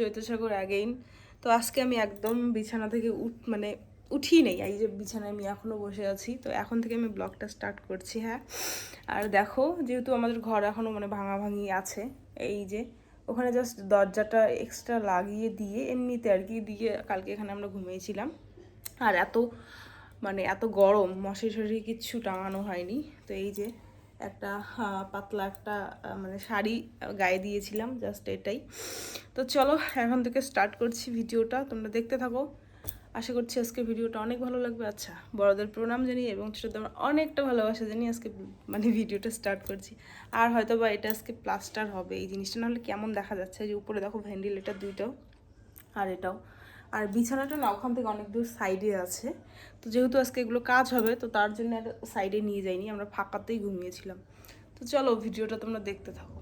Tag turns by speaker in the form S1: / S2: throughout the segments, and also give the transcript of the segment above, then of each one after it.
S1: জৈতসাগর again তো আজকে আমি একদম বিছানা থেকে উঠ মানে উঠি নেই। এই যে বিছানায় আমি এখনও বসে আছি। তো এখন থেকে আমি ব্লগটা স্টার্ট করছি হ্যাঁ। আর দেখো, যেহেতু আমাদের ঘর এখনও মানে ভাঙা ভাঙি আছে, এই যে ওখানে জাস্ট দরজাটা এক্সট্রা লাগিয়ে দিয়ে এমনিতে আর কি দিয়ে কালকে এখানে আমরা ঘুমিয়েছিলাম। আর এত মানে এত গরম মশারি শরীরে কিচ্ছু টাঙানো হয়নি। তো এই যে একটা পাতলা একটা মানে শাড়ি গায়ে দিয়েছিলাম জাস্ট এটাই। তো চলো, এখন থেকে স্টার্ট করছি ভিডিওটা, তোমরা দেখতে থাকো। আশা করছি আজকে ভিডিওটা অনেক ভালো লাগবে। আচ্ছা বড়দের প্রণাম জানিয়ে এবং ছোটদের অনেকটা ভালোবাসা জানিয়ে আজকে মানে ভিডিওটা স্টার্ট করছি। আর হয়তো বা এটা আজকে প্লাস্টার হবে, এই জিনিসটা। নাহলে কেমন দেখা যাচ্ছে? যে উপরে দেখো ভেন্টিলেটার দুইটাও, আর এটাও। আর বিছানাটা না ওখান থেকে অনেক দূর সাইডে আছে। তো যেহেতু আজকে এগুলো কাজ হবে, তো তার জন্য একটা সাইডে নিয়ে যাইনি, আমরা ফাঁকাতেই ঘুমিয়েছিলাম। তো চলো ভিডিওটা তোমরা দেখতে থাকো।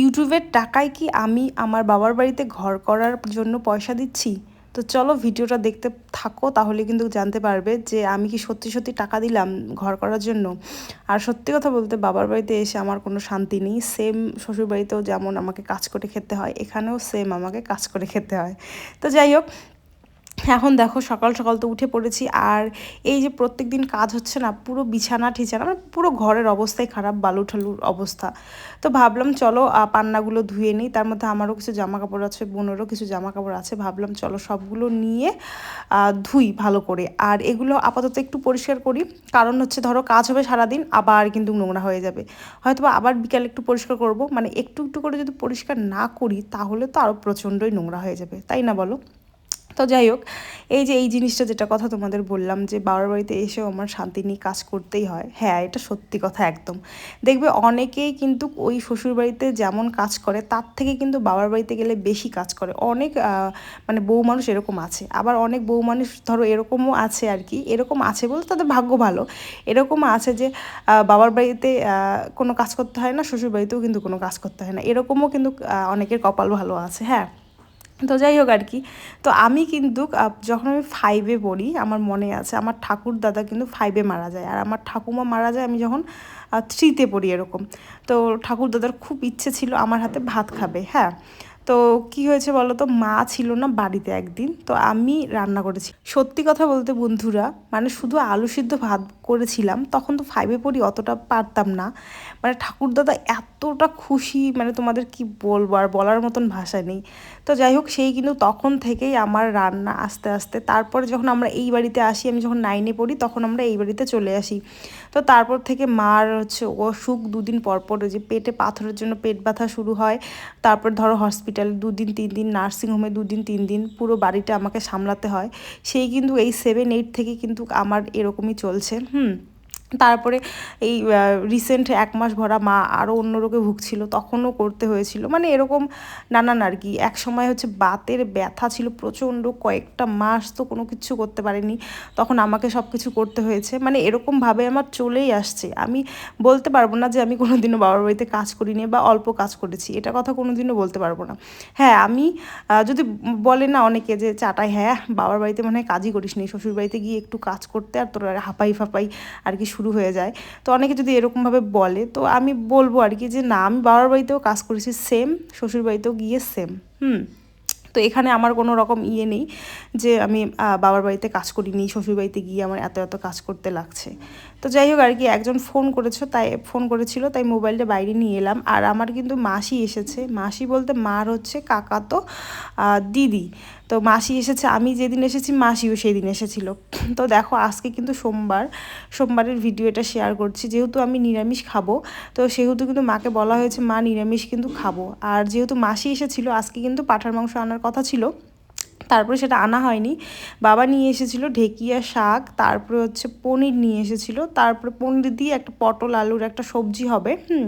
S2: ইউটিউবের টাকায় কি আমি আমার বাবার বাড়িতে ঘর করার জন্য পয়সা দিচ্ছি? তো চলো ভিডিওটা দেখতে থাকো, তাহলে কিন্তু জানতে পারবে যে আমি কি সত্যি সত্যি টাকা দিলাম ঘর করার জন্য। আর সত্যি কথা বলতে বাবার বাড়িতে এসে আমার কোনো শান্তি নেই। সেম শ্বশুরবাড়িতেও যেমন আমাকে কাজ করে খেতে হয়, এখানেও সেম আমাকে কাজ করে খেতে হয়। তো যাই হোক এখন দেখো সকাল সকাল তো উঠে পড়েছি, আর এই যে প্রত্যেক দিন কাজ হচ্ছে না, পুরো বিছানা ঠিছানা মানে পুরো ঘরের অবস্থাই খারাপ, বালু ঠালুর অবস্থা। তো ভাবলাম চলো পান্নাগুলো ধুয়ে নিই, তার মধ্যে আমারও কিছু জামা কাপড় আছে, বোনেরও কিছু জামা কাপড় আছে, ভাবলাম চলো সবগুলো নিয়ে ধুই ভালো করে। আর এগুলো আপাতত একটু পরিষ্কার করি, কারণ হচ্ছে ধরো কাজ হবে সারাদিন, আবার কিন্তু নোংরা হয়ে যাবে। হয়তো আবার বিকালে একটু পরিষ্কার করব মানে একটু একটু করে যদি পরিষ্কার না করি, তাহলে তো আরও প্রচণ্ডই নোংরা হয়ে যাবে, তাই না বলো? তো যাই হোক, এই যে এই জিনিসটা যেটা কথা তোমাদের বললাম যে বাবার বাড়িতে এসেও আমার শান্তি নিয়ে কাজ করতেই হয় হ্যাঁ এটা সত্যি কথা একদম। দেখবে অনেকেই কিন্তু ওই শ্বশুর বাড়িতে যেমন কাজ করে, তার থেকে কিন্তু বাবার বাড়িতে গেলে বেশি কাজ করে। অনেক মানে বউ মানুষ এরকম আছে, আবার অনেক বউ মানুষ ধরো এরকমও আছে আর কি, এরকম আছে বলতে তাদের ভাগ্য ভালো। এরকম আছে যে বাবার বাড়িতে কোনো কাজ করতে হয় না শ্বশুর বাড়িতেও কিন্তু কোনো কাজ করতে হয় না। এরকমও কিন্তু অনেকের কপাল ভালো আছে হ্যাঁ। তো যাই হোক আর কি। তো আমি কিন্তু যখন আমি ফাইভে পড়ি, আমার মনে আছে, আমার ঠাকুর দাদা কিন্তু ফাইভে মারা যায়। আর আমার ঠাকুমা মারা যায়, আমি যখন থ্রিতে পড়ি এরকম। তো ঠাকুর দাদার খুব ইচ্ছে ছিল আমার হাতে ভাত খাবে হ্যাঁ। তো কি হয়েছে বলো তো? মা ছিল না বাড়িতে একদিন, তো আমি রান্না করেছি। সত্যি কথা বলতে বন্ধুরা মানে শুধু আলু সিদ্ধ ভাত করেছিলাম, তখন তো ফাইভে পড়ি, অতটা পারতাম না। মানে ঠাকুরদাদা এতটা খুশি মানে তোমাদের কি বলব, আর বলার মতন ভাষা নেই। তো যাই হোক, সেই কিন্তু তখন থেকেই আমার রান্না আস্তে আস্তে, তারপরে যখন আমরা এই বাড়িতে আসি, আমি যখন নাইনে পড়ি, তখন আমরা এই বাড়িতে চলে আসি। তো তারপর থেকে মার হচ্ছে অসুখ দুদিন পরপর যে পেটে পাথরের জন্য পেট ব্যথা শুরু হয়। তারপর ধরো হসপিটালে দুদিন, তিন দিন নার্সিংহোমে দুদিন, তিন দিন পুরো বাড়িটা আমাকে সামলাতে হয়। সেই কিন্তু এই সেভেন এইট থেকে কিন্তু আমার এরকমই চলছে। হুম। তারপরে এই রিসেন্ট এক মাস ভরা মা আরও অন্য রোগে ভুগছিল, তখনও করতে হয়েছিল। মানে এরকম নানান আর কি। এক সময় হচ্ছে বাতের ব্যথা ছিল প্রচণ্ড, কয়েকটা মাস তো কোনো কিছু করতে পারিনি। তখন আমাকে সব কিছু করতে হয়েছে। মানে এরকমভাবে আমার চলেই আসছে। আমি বলতে পারব না যে আমি কোনোদিনও বাবার বাড়িতে কাজ করিনি বা অল্প কাজ করেছি। এটা কথা কোনোদিনও বলতে পারব না। হ্যাঁ আমি যদি বলে না অনেকে যে, চাটাই হ্যাঁ বাবার বাড়িতে মনে কাজই করিস নি শ্বশুর বাড়িতে গিয়ে একটু কাজ করতে আর তোর হাঁপাই ফাপাই আর কি শুরু হয়ে যায়। তো অনেকে যদি এরকমভাবে বলে, তো আমি বলব আর কি যে, না, আমি বাবার বাড়িতেও কাজ করেছি সেম শ্বশুর বাড়িতেও গিয়ে সেম হুম। তো এখানে আমার কোনো রকম ইয়ে নেই যে, আমি বাবার বাড়িতে কাজ করিনি, শ্বশুর বাড়িতে গিয়ে আমার এত এত কাজ করতে লাগছে। তো যাই হোক আর কি, একজন ফোন করেছ, তাই ফোন করেছিল, তাই মোবাইলটা বাইরে নিয়ে এলাম। আর আমার কিন্তু মাসি এসেছে। মাসি বলতে মার হচ্ছে কাকা তো দিদি। তো মাসি এসেছে, আমি যেদিন এসেছি মাসিও সেই দিন এসেছিল। তো দেখো, আজকে কিন্তু সোমবার, সোমবারের ভিডিও এটা শেয়ার করছি। যেহেতু আমি নিরামিষ খাব, তো সেহেতু কিন্তু মাকে বলা হয়েছে, মা, নিরামিষ কিন্তু খাব। আর যেহেতু মাসি এসেছিল, আজকে কিন্তু পাঠার মাংস আনার কথা ছিল, তারপরে সেটা আনা হয়নি। বাবা নিয়ে এসেছিল ঢেকিয়া শাক, তারপরে হচ্ছে পনির নিয়ে এসেছিল, তারপরে পনির দিয়ে একটা পটল আলুর একটা সবজি হবে, হুম?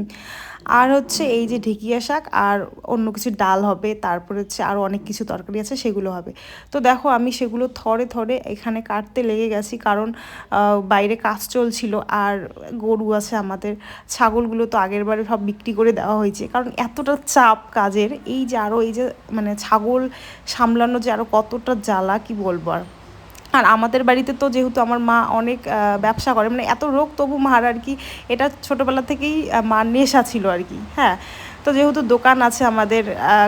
S2: আর হচ্ছে এই যে ঢেকিয়া শাক আর অন্য কিছু ডাল হবে, তারপরে হচ্ছে আরও অনেক কিছু তরকারি আছে, সেগুলো হবে। তো দেখো আমি সেগুলো থরে থরে এখানে কাটতে লেগে গেছি কারণ বাইরে কাজ চলছিল আর গরু আছে আমাদের, ছাগলগুলো তো আগের বারে সব বিক্রি করে দেওয়া হয়েছে। কারণ এতটা চাপ কাজের, এই যে আরও এই যে মানে ছাগল সামলানো যে আরও কতটা জ্বালা, কি বলব আর? আর আমাদের বাড়িতে তো যেহেতু আমার মা অনেক ব্যবসা করে মানে এত রোগ তবু মার আর কি, এটা ছোটোবেলা থেকেই মা মার নেশা ছিল আর কি হ্যাঁ। তো যেহেতু দোকান আছে আমাদের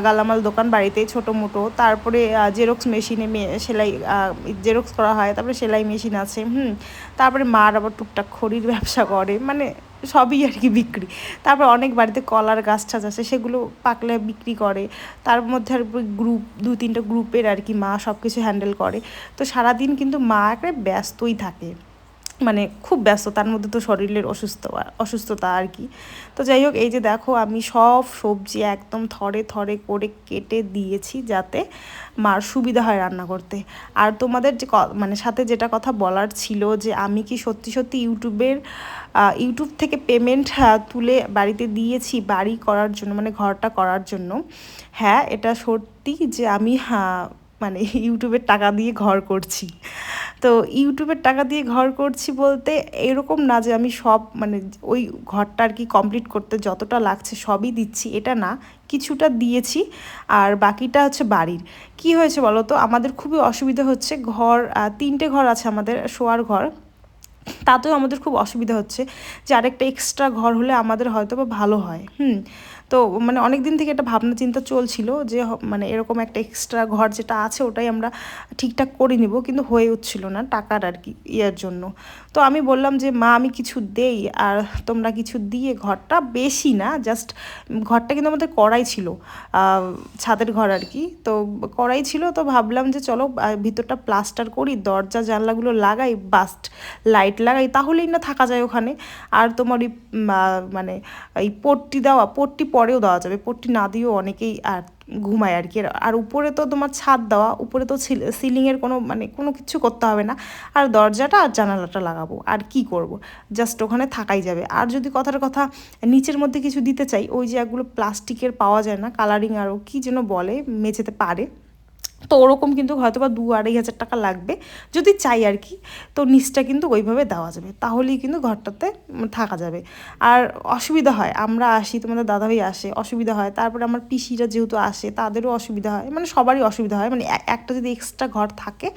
S2: গালামাল দোকান বাড়িতে, ছোটো মোটো, তারপরে জেরক্স মেশিনে সেলাই জেরক্স করা হয়, তারপরে সেলাই মেশিন আছে, হুম। তারপরে মার আবার টুকটাক খড়ির ব্যবসা করে মানে সবই আর কি বিক্রি। তারপর অনেক বাড়িতে কলার গাছ টাছ আছে, সেগুলো পাকলে বিক্রি করে। তার মধ্যে আর গ্রুপ দু তিনটা গ্রুপের আর কি মা সব কিছু হ্যান্ডেল করে। তো সারাদিন কিন্তু মা একটা ব্যস্তই থাকে। মানে খুব ব্যস্ত, তার মধ্যে তো শরীরের অসুস্থ, অসুস্থতা আর কি। তো যাই হোক, এই যে দেখো, আমি সব সবজি একদম থরে থরে করে কেটে দিয়েছি যাতে মার সুবিধা হয় রান্না করতে। আর তোমাদের যে মানে সাথে যেটা কথা বলার ছিল যে আমি কি সত্যি সত্যি ইউটিউবের ইউটিউব থেকে পেমেন্ট তুলে বাড়িতে দিয়েছি, বাড়ি করার জন্য মানে ঘরটা করার জন্য। হ্যাঁ এটা সত্যি যে আমি হ্যাঁ মানে ইউটিউবের টাকা দিয়ে ঘর করছি। তো ইউটিউবের টাকা দিয়ে ঘর করছি বলতে এরকম না যে আমি সব মানে ওই ঘরটা আর কি কমপ্লিট করতে যতটা লাগছে সবই দিচ্ছি, এটা না। কিছুটা দিয়েছি, আর বাকিটা হচ্ছে বাড়ির। কি হয়েছে বলো তো? আমাদের খুবই অসুবিধা হচ্ছে। ঘর তিনটে ঘর আছে আমাদের, শোয়ার ঘর। তাতেও আমাদের খুব অসুবিধা হচ্ছে যে আরেকটা এক্সট্রা ঘর হলে আমাদের হয়তো বা ভালো হয়, হুম? তো মানে অনেক দিন থেকে একটা ভাবনা চিন্তা চলছিল যে মানে এরকম একটা এক্সট্রা ঘর যেটা আছে ওটাই আমরা ঠিকঠাক করে নিব, কিন্তু হয়ে উঠছিল না টাকার আর কি ইয়ের জন্য। তো আমি বললাম যে, মা, আমি কিছু দেই আর তোমরা কিছু দিয়ে ঘরটা বেশি না জাস্ট ঘরটা কিন্তু আমাদের করাই ছিল ছাদের ঘর আর কি। তো করাই ছিল, তো ভাবলাম যে, চলো ভিতরটা প্লাস্টার করি, দরজা, জানলাগুলো লাগাই বাস্ট লাইট লাগাই, তাহলেই না থাকা যায় ওখানে। আর তোমার ওই মানে এই পট্টি দেওয়া, পট্টি পরেও দেওয়া যাবে। পট্টি না দিয়েও অনেকেই আর ঘুমায় আর কি আর উপরে তো তোমার ছাদ দেওয়া, উপরে তো সিলিংয়ের কোনো মানে কোনো কিছু করতে হবে না। আর দরজাটা আর জানালাটা লাগাবো। আর কি করব? জাস্ট ওখানে থাকাই যাবে। আর যদি কথার কথা নিচের মধ্যে কিছু দিতে চাই, ওই যে একগুলো প্লাস্টিকের পাওয়া যায় না কালারিং আরও কী যেন বলে, মেঝেতে পারে। তো ওরকম কিন্তু হয়তো বা দু আড়াই হাজার টাকা লাগবে যদি চাই আর কি। তো নিচটা কিন্তু ওইভাবে দেওয়া যাবে। তাহলেই কিন্তু ঘরটাতে থাকা যাবে। আর অসুবিধা হয়, আমরা আসি, তোমাদের দাদাভাই আসে, অসুবিধা হয়। তারপরে আমার পিসিরা যেহেতু আসে, তাদেরও অসুবিধা হয়। মানে সবারই অসুবিধা হয়। মানে একটা যদি এক্সট্রা ঘর থাকে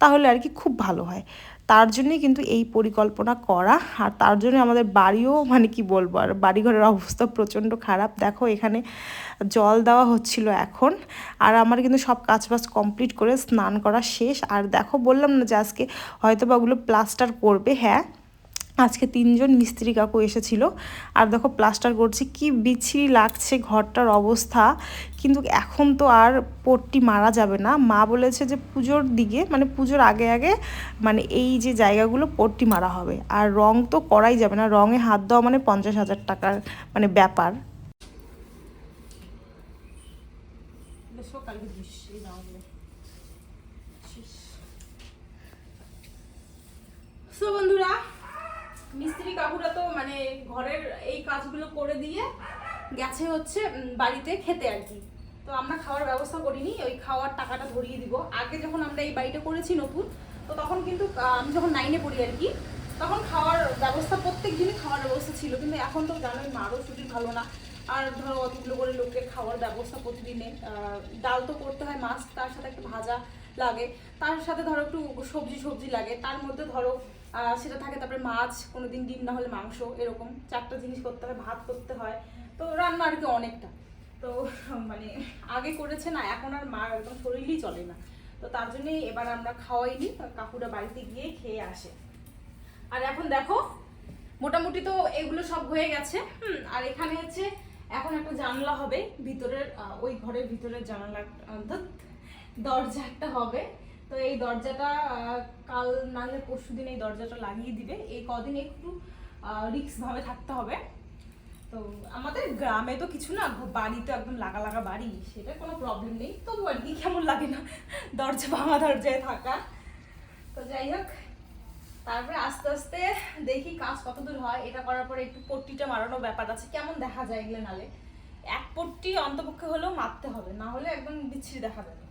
S2: তাহলে আর কি খুব ভালো হয়। তার জন্যই কিন্তু এই পরিকল্পনা করা। আর তার জন্য আমাদের বাড়িও মানে কি বলব আর বাড়িঘরের অবস্থা প্রচণ্ড খারাপ। দেখো এখানে জল দেওয়া হচ্ছিল এখন। আর আমার কিন্তু সব কাজ বাজ কমপ্লিট করে স্নান করা শেষ। আর দেখো বললাম না যে আজকে হয়তো বা ওগুলো প্লাস্টার করবে হ্যাঁ? আজকে তিনজন মিস্ত্রি কাকু এসেছিল। আর দেখো প্লাস্টার করছি, কি বিচ্ছিরি লাগছে ঘরটার অবস্থা। কিন্তু এখন তো আর পট্টি মারা যাবে না। মা বলেছে যে পুজোর দিকে মানে পুজোর আগে আগে মানে এই যে জায়গাগুলো পট্টি মারা হবে। আর রং তো করাই যাবে না, রঙে হাত দেওয়া মানে পঞ্চাশ হাজার টাকার মানে ব্যাপার।
S1: সো বন্ধুরা মিস্ত্রি কাকুরা তো মানে ঘরের এই কাজগুলো করে দিয়ে গেছে হচ্ছে বাড়িতে খেতে আর কি। তো আমরা খাওয়ার ব্যবস্থা করিনি, ওই খাওয়ার টাকাটা ধরিয়ে দিব। আগে যখন আমরা এই বাড়িটা করেছি নতুন, তো তখন কিন্তু আমি যখন নাইনে পড়ি আর কি, তখন খাওয়ার ব্যবস্থা প্রত্যেক দিনই খাওয়ার ব্যবস্থা ছিল, কিন্তু এখন তো জানোই মারও ছুটি ভালো না। আর ধরো অতগুলো করে লোকের খাওয়ার ব্যবস্থা প্রতিদিনে ডাল তো করতে হয় মাছ তার সাথে একটা ভাজা লাগে। তার সাথে ধরো একটু সবজি সবজি লাগে, তার মধ্যে ধরো সেটা থাকে, তারপরে মাছ কোনো দিন ডিম না হলে মাংস, এরকম। চারটা জিনিস করতে হয়, ভাত করতে হয়। তো রান্না আর কি অনেকটা। তো মানে আগে করেছে না, এখন আর মার একদম শরীরই চলে না। তো তার জন্যই এবার আমরা খাওয়াইনি কাকুরা বাড়িতে গিয়ে খেয়ে আসে। আর এখন দেখো, মোটামুটি তো এগুলো সব হয়ে গেছে আর এখানে হচ্ছে, এখন একটা জানলা হবে, ভিতরের ওই ঘরের ভিতরের জানলা দরজা একটা হবে। তো এই দরজাটা কাল নাহলে পরশু দিন এই দরজাটা লাগিয়ে দিবে। এই কদিন একটু রিক্স ভাবে থাকতে হবে। তো আমাদের গ্রামে তো কিছু না বাড়ি তো একদম লাগা লাগা বাড়ি সেটা কোনো প্রবলেম নেই। তবু আর কি, কেমন লাগে না দরজা ভাঙা দরজায় থাকা। তো যাই হোক, তারপরে আস্তে আস্তে দেখি কাজ কতদূর হয়। এটা করার পরে একটু পট্টিটা মারানোর ব্যাপার আছে। কেমন দেখা যায় এগুলো নালে? এক পট্টি অন্তপক্ষে হলেও মারতে হবে, না হলে একদম বিচ্ছিরি দেখা যাবে।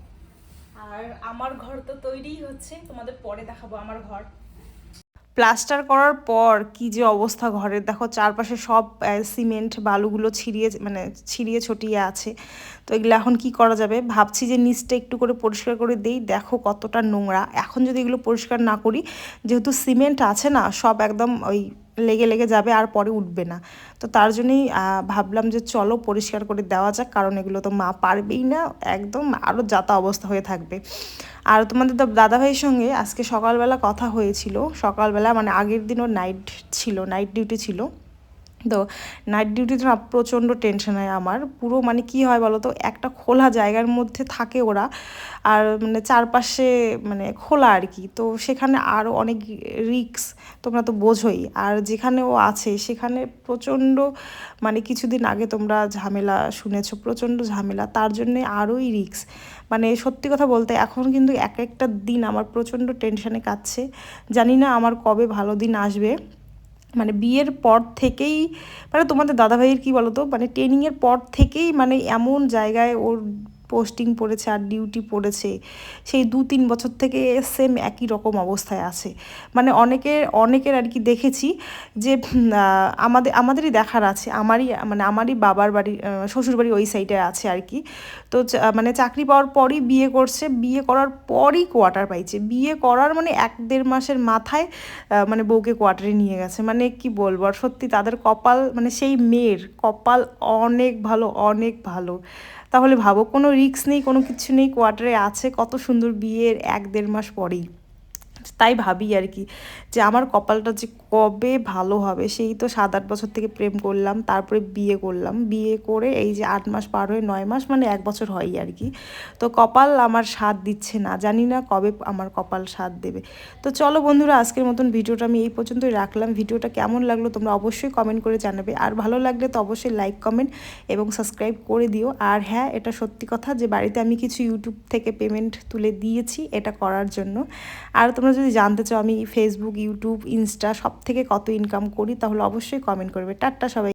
S1: আর আমার ঘর তো তৈরিই হচ্ছে, তোমাদের পরে দেখাবো আমার ঘর।
S2: প্লাস্টার করার পর কি যে অবস্থা ঘরের, দেখো চারপাশে সব সিমেন্ট, বালুগুলো ছিঁড়িয়ে মানে ছিঁড়িয়ে ছটিয়ে আছে। তো এগুলো এখন কি করা যাবে? ভাবছি যে নিচটা একটু করে পরিষ্কার করে দেই, দেখো কতটা নোংরা। এখন যদি এগুলো পরিষ্কার না করি, যেহেতু সিমেন্ট আছে না, সব একদম ওই লেগে লেগে যাবে আর পরে উঠবে না। তো তার জন্যই ভাবলাম যে চলো পরিষ্কার করে দেওয়া যাক, কারণ এগুলো তো মা পারবেই না, একদম আরও যাতা অবস্থা হয়ে থাকবে। আর তোমাদের তো দাদাভাইয়ের সঙ্গে আজকে সকালবেলা কথা হয়েছিল, সকালবেলা মানে আগের দিনও নাইট ছিল নাইট ডিউটি ছিল। তো নাইট ডিউটিতে না প্রচণ্ড টেনশন হয় আমার। পুরো মানে কি হয় বলো তো, একটা খোলা জায়গার মধ্যে থাকে ওরা, আর মানে চারপাশে মানে খোলা আর কি। তো সেখানে আরও অনেক রিক্স তোমরা তো বোঝোই। আর যেখানে ও আছে, সেখানে প্রচণ্ড মানে কিছুদিন আগে তোমরা ঝামেলা শুনেছো, প্রচণ্ড ঝামেলা। তার জন্যে আরোই রিক্স মানে সত্যি কথা বলতে এখন কিন্তু এক একটা দিন আমার প্রচণ্ড টেনশনে কাটছে। জানি না আমার কবে ভালো দিন আসবে। মানে বিয়ের পর থেকেই মানে তোমাদের দাদাভাইয়ের কি তো মানে ট্রেনিংয়ের পর থেকেই মানে এমন জায়গায় ওর পোস্টিং পড়েছে আর ডিউটি পড়েছে, সেই দু তিন বছর থেকে সেম একই রকম অবস্থায় আছে। মানে অনেকের অনেকের আর কি দেখেছি যে আমাদের, আমাদেরই দেখার আছে, আমারই মানে আমারই বাবার বাড়ি শ্বশুরবাড়ি ওই সাইডে আছে আর কি। তো মানে চাকরি পাওয়ার পরই বিয়ে করছে, বিয়ে করার পরই কোয়ার্টার পাইছে। বিয়ে করার মানে এক দেড় মাসের মাথায় মানে বউকে কোয়ার্টারে নিয়ে গেছে। মানে কি বলব, আর সত্যি তাদের কপাল মানে সেই মেয়ের কপাল অনেক ভালো অনেক ভালো। তাহলে ভাবো কোনো রিক্স নেই, কোনো কিছু নেই কোয়ার্টারে আছে, কত সুন্দর বিয়ের এক দেড় মাস পরেই। তাই ভাবি আর কি যে আমার কপালটা যে কবে ভালো হবে, সেই তো সাত আট বছর থেকে প্রেম করলাম, তারপরে বিয়ে করলাম। বিয়ে করে এই যে আট মাস পার হয়ে নয় মাস মানে এক বছর হয়ই আর কি। তো কপাল আমার স্বাদ দিচ্ছে না, জানি না কবে আমার কপাল স্বাদ দেবে। তো চলো বন্ধুরা, আজকের মতন ভিডিওটা আমি এই পর্যন্তই রাখলাম। ভিডিওটা কেমন লাগল তোমরা অবশ্যই কমেন্ট করে জানাবে। আর ভালো লাগলে তো অবশ্যই লাইক কমেন্ট এবং সাবস্ক্রাইব করে দিও। আর হ্যাঁ এটা সত্যি কথা যে বাড়িতে আমি কিছু ইউটিউব থেকে পেমেন্ট তুলে দিয়েছি, এটা করার জন্য। আর তোমরা যদি জানতে চাও আমি ফেসবুক ইউটিউব ইনস্টা সব থেকে কত ইনকাম করি, তাহলে অবশ্যই কমেন্ট করবে। টাটা সবাই।